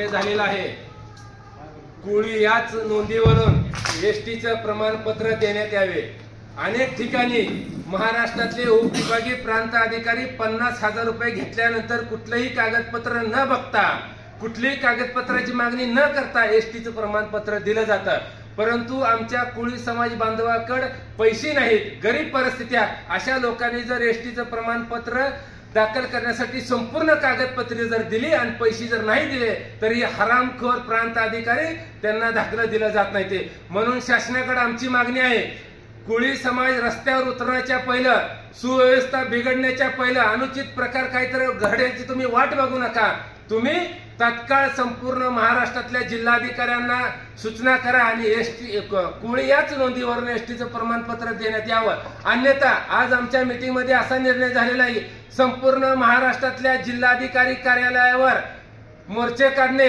निर्णय झालेला आहे. कुळी याच नोंदीवरून एस टीचं प्रमाणपत्र देण्यात यावे. अनेक ठिकाणी महाराष्ट्रातले उपविभागीय प्रांत अधिकारी पन्नास हजार रुपये घेतल्यानंतर कुठलंही कागदपत्र न बघता कुठलीही कागदपत्राची मागणी न करता एस टीचं प्रमाणपत्र दिलं जातं. परंतु आमच्या कुळी समाज बांधवाकड पैसे नाहीत गरीब परिस्थिती अशा लोकांनी जर एस टीचं प्रमाणपत्र दाखल करण्यासाठी संपूर्ण कागदपत्रे जर दिली आणि पैसे जर नाही दिले तर हरामखोर प्रांत अधिकारी त्यांना दाखलं दिलं जात नाही ते. म्हणून शासनाकडे आमची मागणी आहे कुळी समाज रस्त्यावर उतरण्याच्या पहिलं सुव्यवस्था बिघडण्याच्या पहिलं अनुचित प्रकार काहीतरी घडण्याची तुम्ही वाट बघू नका. तुम्ही तत्काळ संपूर्ण महाराष्ट्रातल्या जिल्हाधिकाऱ्यांना सूचना करा आणि एस टी कुळी याच नोंदीवरून एस टीचं प्रमाणपत्र देण्यात यावं. अन्यथा आज आमच्या मीटिंगमध्ये असा निर्णय झालेला आहे संपूर्ण महाराष्ट्रातल्या जिल्हाधिकारी कार्यालयावर मोर्चे काढणे.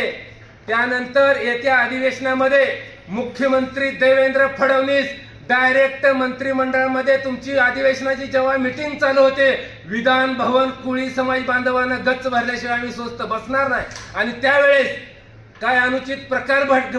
त्यानंतर येत्या अधिवेशनामध्ये मुख्यमंत्री देवेंद्र फडणवीस डायरेक्ट मंत्रिमंडळामध्ये तुमची अधिवेशनाची जेव्हा मिटिंग चालू होते विधान भवन कुळी समाज बांधवांना गच्च भरल्याशिवाय आम्ही स्वस्त बसणार नाही. आणि त्यावेळेस काय अनुचित प्रकार भट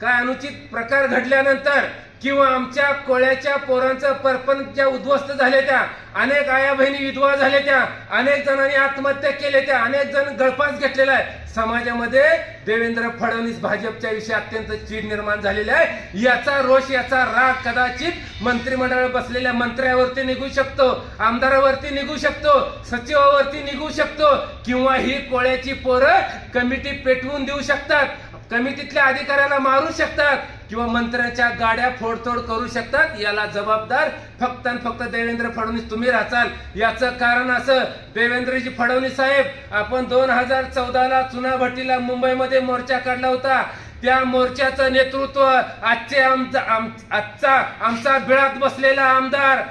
काय अनुचित प्रकार घडल्यानंतर किंवा आमच्या कोळ्याच्या पोरांचं परपण ज्या उद्ध्वस्त झाले त्या अनेक आया बहिणी विधवा झाल्या त्या अनेक जणांनी आत्महत्या केल्या त्या अनेक जण गळफास घेतलेला आहे. समाजामध्ये देवेंद्र फडणवीस भाजपच्या विषयी अत्यंत चीड निर्माण झालेली आहे. याचा रोष याचा राग कदाचित मंत्रिमंडळ बसलेल्या मंत्र्यावरती निघू शकतो आमदारावरती निघू शकतो सचिवावरती निघू शकतो किंवा ही कोळ्याची पोरं कमिटी पेटवून देऊ शकतात कमिटीतल्या अधिकाऱ्याला मारू शकतात. किंवा मंत्र्यांच्या गाड्या फोडतोड करू शकतात याला जबाबदार फक्त आणि फक्त देवेंद्र फडणवीस तुम्ही राहचाल याचं कारण असं देवेंद्रजी फडणवीस साहेब आपण दोन हजार चौदाला चुनाभट्टीला मुंबईमध्ये मोर्चा काढला होता. त्या मोर्चाचं नेतृत्व आजचे आमचा आजचा आमचा बिळात बसलेला आमदार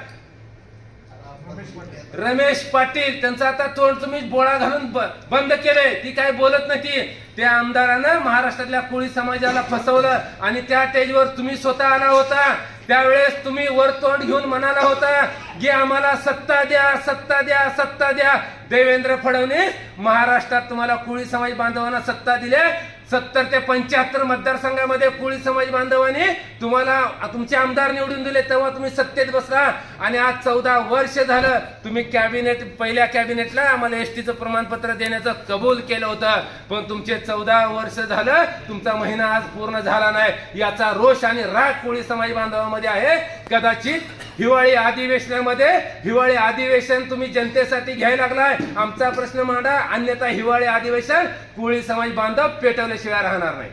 रमेश पाटील त्यांचं आता तोंड तुम्ही बोळा घालून ब- बंद केलंय. ती काय बोलत नाही त्या आमदारानं महाराष्ट्रातल्या कोळी समाजाला फसवलं आणि त्या स्टेजवर तुम्ही स्वतः आला होता. त्यावेळेस तुम्ही वर तोंड घेऊन म्हणाला होता की आम्हाला सत्ता द्या सत्ता द्या सत्ता द्या. देवेंद्र फडणवीस महाराष्ट्रात तुम्हाला कोळी समाज बांधवांना सत्ता दिल्या. सत्तर ते पंच्याहत्तर मतदारसंघामध्ये कोळी समाज बांधवांनी तुम्हाला तुमचे आमदार निवडून दिले तेव्हा तुम्ही सत्तेत बसला. आणि आज चौदा वर्ष झालं तुम्ही कॅबिनेट पहिल्या कॅबिनेटला आम्हाला एस टीचं प्रमाणपत्र देण्याचं कबूल केलं होतं. पण तुमचे चौदा वर्ष झालं तुमचा महिना आज पूर्ण झाला नाही. याचा रोष आणि राग कोळी समाज बांधवामध्ये आहे. कदाचित हिवाळी अधिवेशनामध्ये हिवाळी अधिवेशन तुम्ही जनतेसाठी घ्यायला लागलाय. आमचा प्रश्न मांडा अन्यथा हिवाळी अधिवेशन कोळी समाज बांधव पेटवल्याशिवाय राहणार नाही.